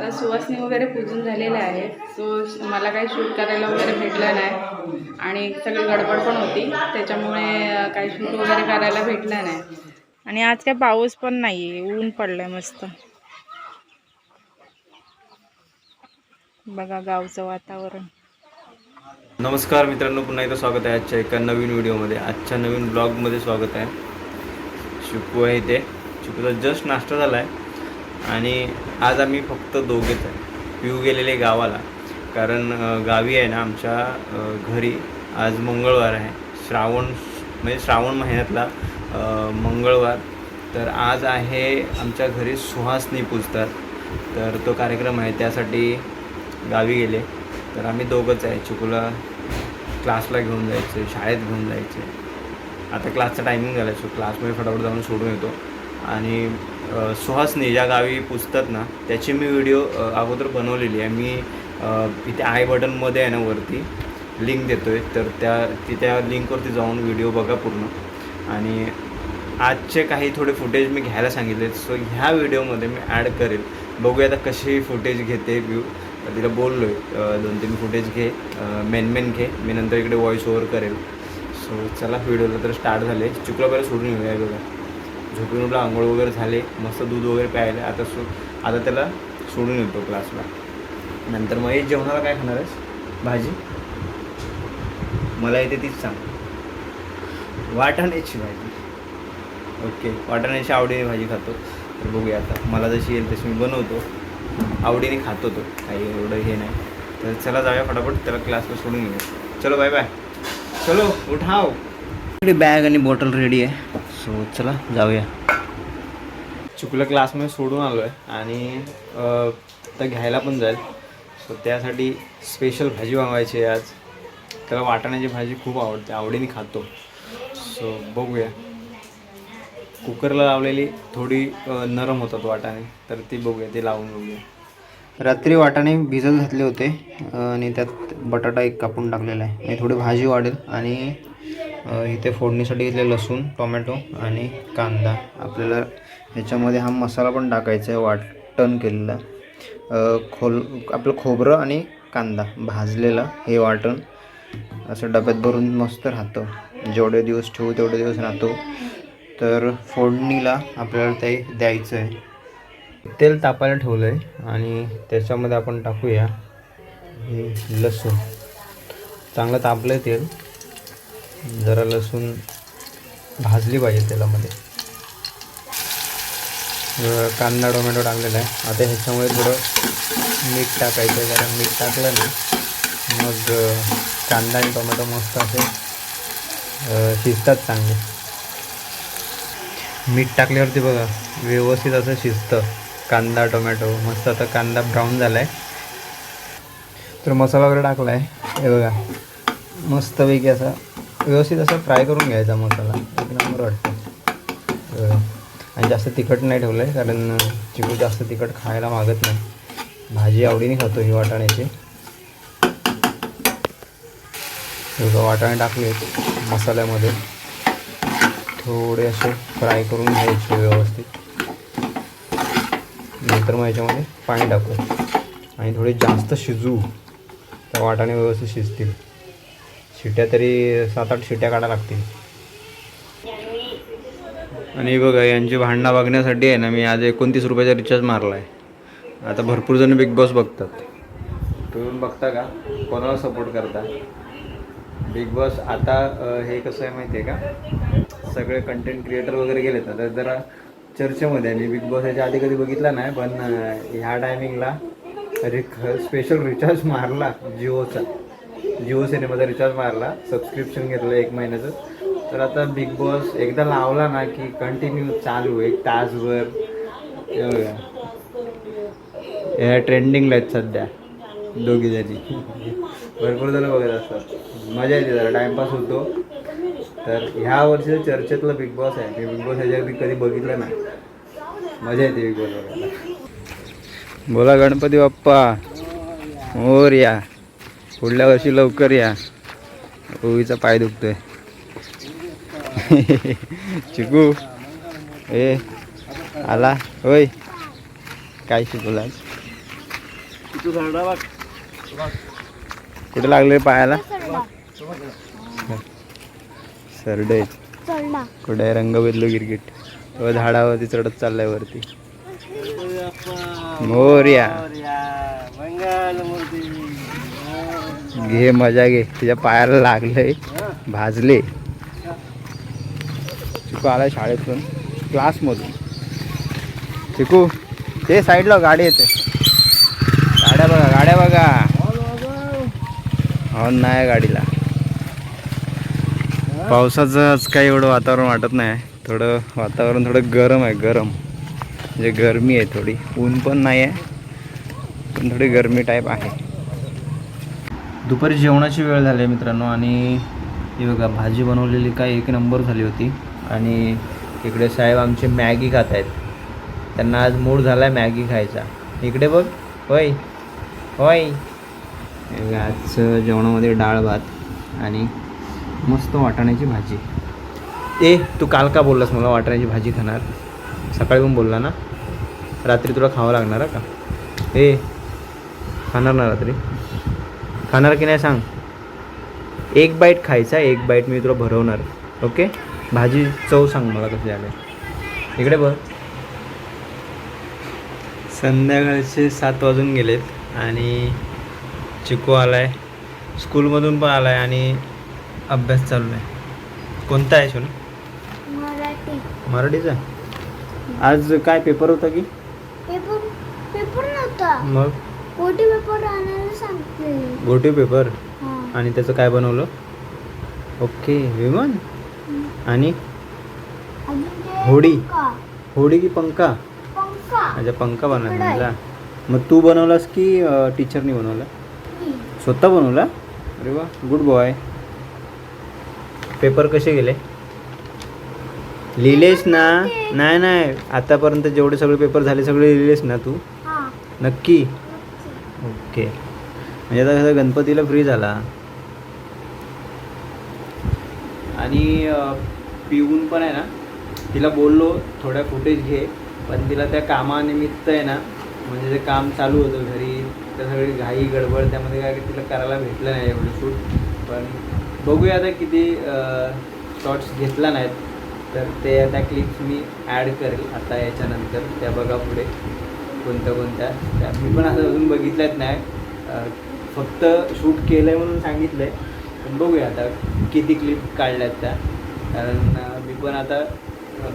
तर सुवासनी वगैरे पूजून झालेलं आहे सो मला काही शूट करायला वगैरे भेटलं नाही. आणि सगळी गडबड पण होती. त्याच्यामुळे काही शूट वगैरे करायला भेटलं नाही. आणि आज काय पाऊस पण नाही ऊन पडलंय मस्त. बघा गावचं वातावरण. नमस्कार मित्रांनो. पुन्हा एकदा स्वागत आहे आजच्या एका नवीन व्हिडिओमध्ये. आजच्या नवीन ब्लॉगमध्ये स्वागत आहे. चिकू आहे इथे. चिकूचा जस्ट नाश्ता झाला आहे आणि आज आम्ही फक्त दोघेच आहे. पिऊ गेलेले गावाला. कारण गावी आहे ना आमच्या घरी आज मंगळवार आहे. श्रावण म्हणजे श्रावण महिन्यातला मंगळवार. तर आज आहे आमच्या घरी सुहासनी पूजतात. तर तो कार्यक्रम आहे त्यासाठी गावी गेले. तर आम्ही दोघंच आहे. चिकूला क्लासला घेऊन जायचं शाळेत घेऊन जायचे. आता क्लासचा टायमिंग झाला सो क्लासमध्ये फटाफट जाऊन सोडून येतो. आणि सुहासनी ज्या गावी पुजतात ना त्याची मी व्हिडिओ अगोदर बनवलेली आहे. मी इथे आय बटनमध्ये आहे ना वरती लिंक देतो आहे तर त्या ती त्या लिंकवरती जाऊन व्हिडिओ बघा पूर्ण. आणि आजचे काही थोडे फुटेज मी घ्यायला सांगितले. सो ह्या व्हिडिओमध्ये मी ॲड करेल. बघूया आता कशी फुटेज घेते व्यू तिला बोललो आहे दोन तीन फुटेज घे मेन मेन घे. मी नंतर इकडे व्हॉईस ओव्हर करेल. सो चला व्हिडिओला तर स्टार्ट झाले. चिकला पहिला सोडून येऊया बघा. झोपून उठला आंघोळ वगैरे झाले मस्त दूध वगैरे प्यायले. आता सो आता त्याला सोडून येतो क्लासला. नंतर मग हे जेवणाला काय खाणार आहेस? भाजी? मला येते तीच सांग. वाटाण्याची भाजी. ओके वाटाण्याची आवडीने भाजी खातो. तर बघूया आता. मला जशी येईल तशी मी बनवतो. आवडीने खातो तो. काही एवढं हे नाही. तर चला जाऊया फटाफट. त्याला क्लासला सोडून घेऊया चलो बाय बाय चलो उठाव. इकडे बॅग आणि बॉटल रेडी आहे. सो चला जाऊया. चुकलं क्लासमध्ये सोडून आलो आहे आणि तर घ्यायला पण जाईल. सो त्यासाठी स्पेशल भाजी मागवायची आहे आज. त्याला वाटाण्याची भाजी खूप आवडते आवडीने खातो. सो बघूया. कुकरला लावलेली थोडी नरम होतात वाटाणे तर ती बघूया ते लावून बघूया. रात्री वाटाणे भिजत घातले होते आणि त्यात बटाटा एक कापून टाकलेला आहे. आणि थोडी भाजी वाढेल आणि इथे फोडणीसाठी घेतले लसूण टोमॅटो आणि कांदा. आपल्याला ह्याच्यामध्ये हा मसाला पण टाकायचा आहे वाटण केलेला. खोल आपलं खोबरं आणि कांदा भाजलेला हे वाटण. असं डब्यात भरून मस्त राहतं. जेवढे दिवस ठेवू तेवढे दिवस राहतो. तर फोडणीला आपल्याला ते द्यायचं आहे. तेल तापायला ठेवलं आहे आणि त्याच्यामध्ये आपण टाकूया हे लसूण. चांगलं तापलं आहे तेल. जरा लसूण भाजली पाहिजे तेलामध्ये. कांदा टोमॅटो टाकलेला आहे. आता ह्याच्यामुळे थोडं मीठ टाकायचं आहे कारण मीठ टाकलं ना मग कांदा आणि टोमॅटो मस्त असे शिजतात चांगले. मीठ टाकल्यावरती बघा व्यवस्थित असं शिजतं. कांदा टोमॅटो मस्त आता कांदा ब्राऊन झाला आहे तर मसाला वगैरे टाकला आहे हे बघा मस्तपैकी असा व्यवस्थित असा फ्राय करून घ्यायचा मसाला. एक नंबर वाटतं. आणि जास्त तिखट नाही ठेवलं आहे कारण चिकू जास्त तिखट खायला मागत नाही. भाजी आवडीने खातो ही वाटाण्याची. वाटाणे टाकले मसाल्यामध्ये. थोडे असे फ्राय करून घ्यायचे व्यवस्थित. नंतर मग याच्यामध्ये पाणी टाकू. आणि थोडे जास्त शिजू. तर वाटाणे व्यवस्थित शिजतील. शिट्या तरी सात आठ शिट्या काढा लागतील. आणि बघा यांची भांडणं बघण्यासाठी आहे ना मी आज एकोणतीस रुपयाचा रिचार्ज मारला आहे आता भरपूर जण बिग बॉस बघतात. तुम्ही बघता का? कोणाला सपोर्ट करता? बिग बॉस आता हे कसं आहे माहिती आहे का? सगळे कंटेंट क्रिएटर वगैरे गेलेत ना तर जरा चर्चेमध्ये आहे. मी बिग बॉस याच्या आधी कधी बघितला नाही पण ह्या टायमिंगला रिक स्पेशल रिचार्ज मारला जिओचा. जिओ सिनेमाचा रिचार्ज मारला. सबस्क्रिप्शन घेतलं एक महिन्याचं. तर आता बिग बॉस एकदा लावला ना की कंटिन्यू चालू एक तासभर. हे ह्या ट्रेंडिंगला आहेत सध्या. दोघी जणी. भरपूर जण बघत असतात. मजा येते जरा. टाइमपास होतो. तर ह्या वर्षीचं चर्चेतलं बिग बॉस आहे. मी बिग बॉस ह्याच्या कधी बघितलं नाही. मजा येते बिग बॉस बघायला. बोला गणपती बाप्पा. मोर या पुढल्या वर्षी लवकर या. ओवीचा पाय दुखतोय. चिकू ए आला. होय. काय शिकवला कुठे लागले पायाला? सरडे. कुठे आहे रंग बदलू गिरगिट हो, झाडावरती चढत चाललाय वरती. मोर्या. घे मजा घे. तिच्या पायाला लागलंय भाजले. चिकू आला शाळेतून क्लासमधून. चिकू ते साईडला हो, गाडी येते. गाड्या बघा गाड्या बघा. हॉर्न नाही गाडीला. पावसाचं आज काही एवढं वातावरण वाटत नाही. थोडं वातावरण थोडं गरम आहे गरम. म्हणजे गरमी आहे थोडी. ऊन पण नाही आहे पण थोडी गरमी टाईप आहे. दुपारी जेवणाची वेळ झाली आहे मित्रांनो आणि हे बघा भाजी बनवलेली काय एक नंबर झाली होती. आणि इकडे साहेब आमचे मॅगी खात आहेत. त्यांना आज मूड झाला आहे मॅगी खायचा. इकडे बघ होय होय. आजचं जेवणामध्ये डाळ भात आणि मस्त वाटाण्याची भाजी. ए तू काल का बोललास मला वाटाण्याची भाजी खाणार? सकाळी पण बोलला ना? रात्री तुला खावं लागणार का? ए खाणार ना रात्री? खाणार की नाही सांग? एक बाईट खायचा एक बाईट मी तुला भरवणार. ओके भाजी चव सांग मला कशी आले. इकडे बघ. संध्याकाळचे सात वाजून गेलेत आणि चिकू आलाय. स्कूलमधून पण आलाय आणि अभ्यास चालू आहे. कोणता आहे शोन? मराठी. मराठीचा? आज काय पेपर होता की? पेपर पेपर नव्हता. मग? पेपर आणायला सांगितले गोटी पेपर? हा. आणि त्याचं काय बनवलं? ओके विमान आणि? अजून ते होडी. पंखा. होडी की पंखा? पंखा. अच्छा पंखा इकडं आहे. बनवला मग तू बनवलास की टीचरनी बनवला? स्वतः बनवला? अरे वा गुड बॉय. पेपर कसे गेले? लिहिलेस ना? नाही नाही आतापर्यंत जेवढे सगळे पेपर झाले सगळे लिहिलेस ना तू? हा. नक्की? ओके. म्हणजे आता कसं गणपतीला फ्री झाला. आणि पिऊन पण आहे ना तिला बोललो थोड्या फुटेज घे. पण तिला त्या कामानिमित्त आहे ना म्हणजे ते काम चालू होतं घरी त्या सगळी घाई गडबड त्यामध्ये काय तिला करायला भेटलं नाही एवढं शूट पण बघूया आता किती शॉर्ट्स घेतला नाहीत. तर ते त्या क्लिप्स मी ॲड करेल आता याच्यानंतर. त्या बघा पुढे. कोणत्या कोणत्या. त्या मी पण असं अजून बघितल्यात नाही. फक्त शूट केलं आहे म्हणून सांगितलं आहे पण बघूया आता किती क्लिप काढल्यात त्या. कारण मी पण आता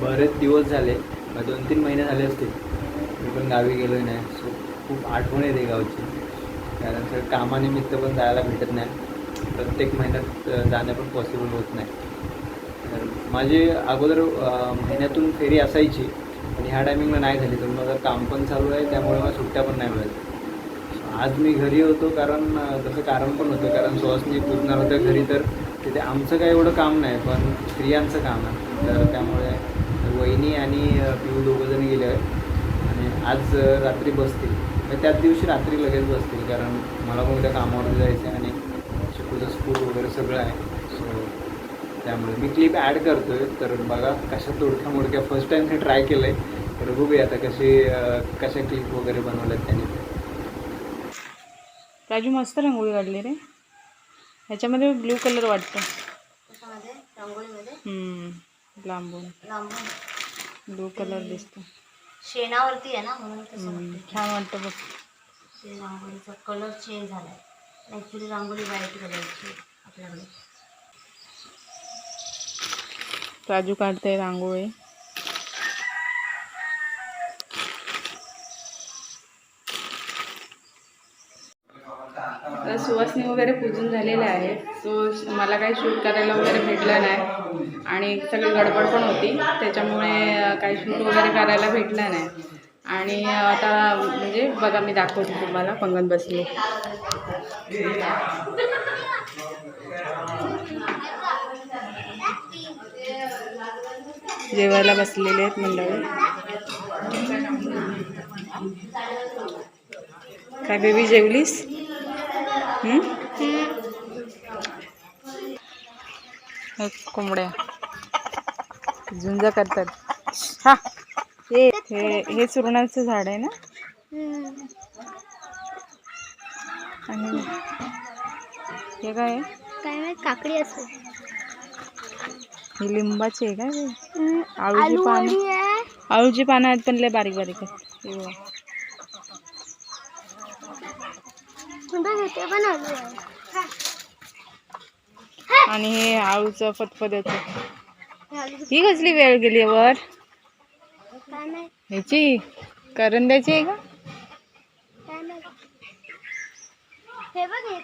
बरेच दिवस झाले. मग दोन तीन महिने झाले असतील. मी पण गावी गेलो नाही. सो खूप आठवण येते गावची. कारण सर कामानिमित्त पण जायला भेटत नाही. प्रत्येक महिन्यात जाणं पण पॉसिबल होत नाही. तर माझी अगोदर महिन्यातून फेरी असायची. पण ह्या टायमिंगला नाही झाली. तर माझं काम पण चालू आहे त्यामुळे मला सुट्ट्या पण नाही मिळत. आज मी घरी होतो कारण तसं कारण पण होतं कारण सुहासनी पुजणार होत्या घरी तर तिथे आमचं काही एवढं काम नाही पण स्त्रियांचं काम आहे. तर त्यामुळे वहिनी आणि पिऊ पिऊ दोघंजण गेले आहेत. आणि आज रात्री बसतील. तर त्याच दिवशी रात्री लगेच बसतील. कारण मला पण उद्या कामावर जायचं आहे आणि चिकूचं स्कूल वगैरे सगळं आहे. त्यामुळे मी क्लिप ॲड करतो आहे तर बघा कशा तोडक्या मोडक्या फर्स्ट टाईम हे ट्राय केलं आहे तर बघूया आता कशी अं, कशा क्लिप वगैरे बनवल्यात त्यांनी. राजू मस्त रांगोळी काढली रे. ह्याच्यामध्ये ब्ल्यू कलर वाटतं. लांबून. लांबून. ब्लू कलर दिसतो. शेणावरती आहे ना म्हणून छान वाटतं बघ. ते रांगोळीचा कलर चेंज झालाय. ॲक्च्युली रांगोळी व्हाईट कलरची आपल्याकडे. राजू काढते रांगोळी. तर सुवासनी वगैरे पूजून झालेल्या आहे. सो मला काही शूट करायला वगैरे भेटलं नाही. आणि सगळी गडबड पण होती. त्याच्यामुळे काही शूट वगैरे करायला भेटलं नाही. आणि आता म्हणजे बघा मी दाखवते तुम्हाला. पंगत बसली. जेवायला बसलेले आहेत मंडळी. काय बेबी जेवलीस? हम्म? हे कोंबड्या. झुंज करतात. हा. हे हे हे सुरणाचं झाड आहे ना? आणि हे काय आहे? काय माहीत काकडी असते हे लिंबाची आहे का आळूची पानं. आळूची पानं आहेत पण लय बारीक बारीक आणि हे आळूचं फतफद्याच. ही कसली वेळ गेली वर? ह्याची? करंद्याची आहे का?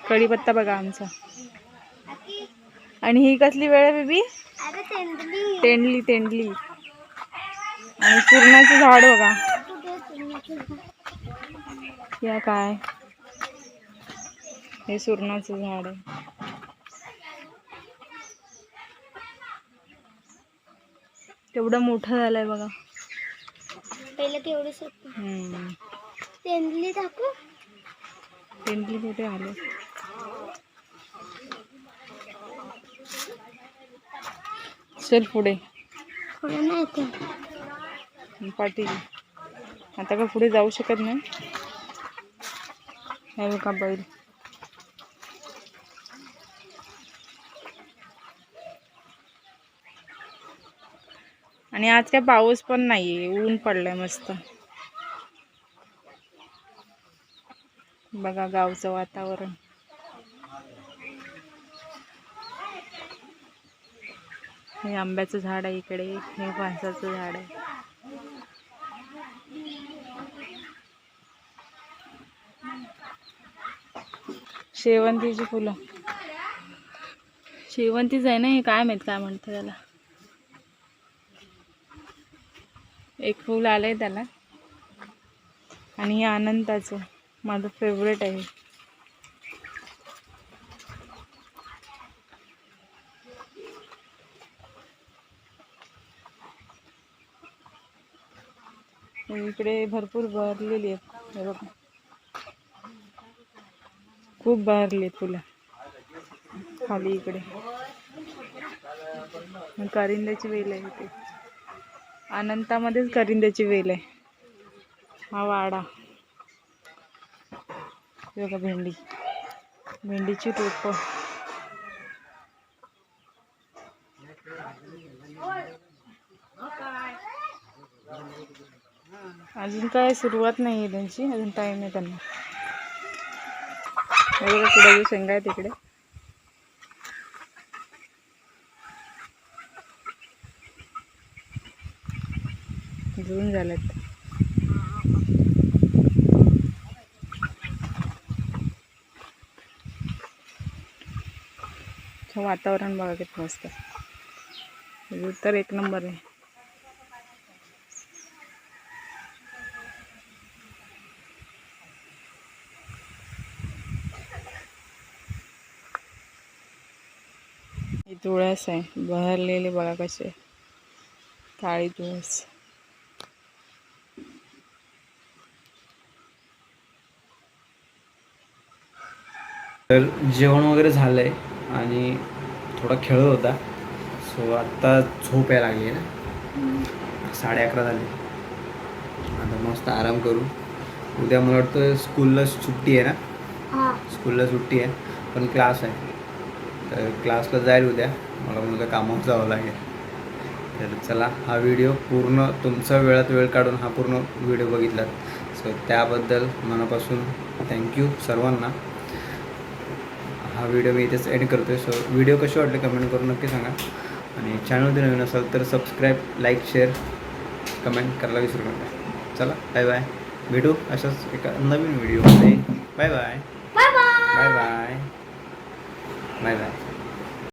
कढीपत्ता बघा आमचा. आणि ही कसली वेळ आहे बेबी? तेंडली तेंडली. आणि पूर्णाचं झाड बघा. या काय? हे सुरणाचं झाड आहे. तेवढं मोठं झालंय बघा. पहिलं हम्म. तेंडली टाकू तेंडली कुठे आले? चल पुढे. पाठी आता का पुढे जाऊ शकत नाही? बघा बैल? आणि आज काय पाऊस पण नाहीये ऊन पडलंय मस्त. बघा गावचं वातावरण. हे आंब्याचं झाड आहे इकडे हे फणसाचं झाड आहे. शेवंतीची फुलं. शेवंतीच आहे ना हे काय माहीत काय म्हणतं त्याला. एक फूल आलंय त्याला. आणि हे अनंताचं माझं फेवरेट आहे. इकडे भरपूर बहरलेली आहेत. हे बघा. खूप बहरली फुलं. खाली इकडे. करिंद्याची वेल आहे इथे. अनंतामध्येच करिंद्याची वेल आहे. हा वाडा. बघा भेंडी. भेंडीची रोपं अजून काय सुरुवात नाही आहे त्यांची अजून टाईम आहे त्यांना. बघा पुढे शेंगा आहे तिकडे. जून झाल्यात. वातावरण बघा किती मस्त. तर एक नंबर आहे. तुळस आहे. बहरलेली बघा आहे. काळी तुळस. तर जेवण वगैरे झालं आहे आणि थोडा खेळत होता. सो आत्ता झोप यायला लागली आहे ना साडे अकरा झाले. आता मस्त आराम करू. उद्या मला वाटतं स्कूलला सुट्टी आहे ना? स्कूलला सुट्टी आहे. पण क्लास आहे. तर क्लासला जाईल उद्या. मला उद्या कामावर जावं लागेल. तर चला हा व्हिडिओ पूर्ण तुमचा वेळात वेळ काढून हा पूर्ण व्हिडिओ बघितलात सो त्याबद्दल मनापासून थँक्यू सर्वांना. हा व्हिडिओ मी इथेच एंड करतो आहे सो व्हिडिओ कसे वाटले कमेंट करून नक्की सांगा. आणि चॅनलमध्ये नवीन असाल तर सबस्क्राईब लाईक शेअर कमेंट करायला विसरू नका. चला बाय बाय भेटू अशाच एका नवीन व्हिडिओमध्ये. Bye bye bye bye bye bye 拜拜。